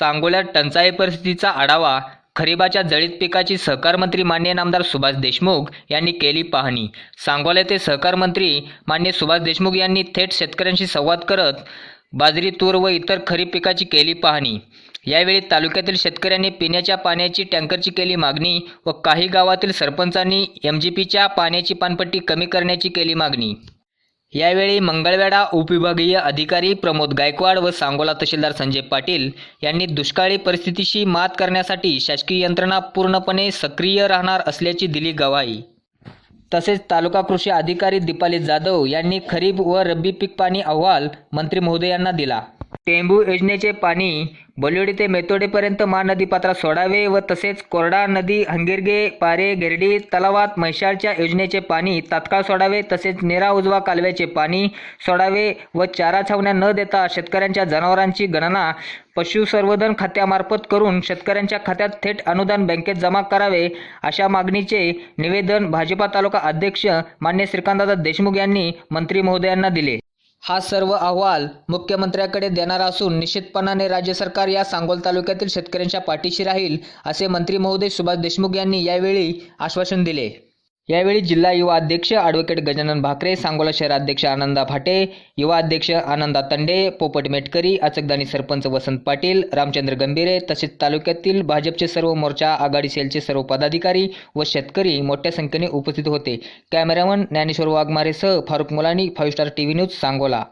सांगोल्यात टंचाई परिस्थितीचा आढावा खरीबाच्या जळीत पिकाची सहकार मंत्री मान्य नामदार सुभाष देशमुख यांनी केली पाहणी. सांगोला येथे सहकार मंत्री मान्य सुभाष देशमुख यांनी थेट शेतकऱ्यांशी संवाद करत बाजरी तूर व इतर खरीप पिकाची केली पाहणी. यावेळी तालुक्यातील शेतकऱ्यांनी पिण्याच्या पाण्याची टँकरची केली मागणी व काही गावातील सरपंचांनी एम जी पीच्या पाण्याची पानपट्टी कमी करण्याची केली मागणी. यावेळी मंगळवेढा उपविभागीय अधिकारी प्रमोद गायकवाड व सांगोला तहसीलदार संजय पाटील यांनी दुष्काळी परिस्थितीशी मात करण्यासाठी शासकीय यंत्रणा पूर्णपणे सक्रिय राहणार असल्याची दिली गवाही. तसेच तालुका कृषी अधिकारी दीपाली जाधव यांनी खरीप व रब्बी पीक पाणी अहवाल मंत्री महोदयांना दिला. टेंबू योजनेचे पाणी बोलिवडी ते मेतोडेपर्यंत महानदीपात्रात सोडावे व तसेच कोरडा नदी हंगिरगे पारे गिरडी तलावात म्हैशाळच्या योजनेचे पाणी तात्काळ सोडावे तसेच नेरा उजवा कालव्याचे पाणी सोडावे व चारा छावण्या न देता शेतकऱ्यांच्या जनावरांची गणना पशुसंवर्धन खात्यामार्फत करून शेतकऱ्यांच्या खात्यात थेट अनुदान बँकेत जमा करावे अशा मागणीचे निवेदन भाजपा तालुका अध्यक्ष मान्य श्रीकांतदादा देशमुख यांनी मंत्री महोदयांना दिले. हा सर्व अहवाल मुख्यमंत्र्याकडे देणार असून निश्चितपणाने राज्य सरकार या सांगोल तालुक्यातील शेतकऱ्यांच्या पाठीशी राहील असे मंत्री महोदय सुभाष देशमुख यांनी यावेळी आश्वासन दिले. यावेळी जिल्हा युवा अध्यक्ष ॲडव्होकेट गजानन भाकरे सांगोला शहराध्यक्ष आनंदा भाटे युवा अध्यक्ष आनंदा तंडे पोपट मेटकरी अचकदानी सरपंच वसंत पाटील रामचंद्र गंभीरे तसेच तालुक्यातील भाजपचे सर्व मोर्चा आघाडी सेलचे सर्व पदाधिकारी व शेतकरी मोठ्या संख्येने उपस्थित होते. Cameraman Dnyaneshwar वाघमारेसह Farukh Mulani five star TV news Sangola.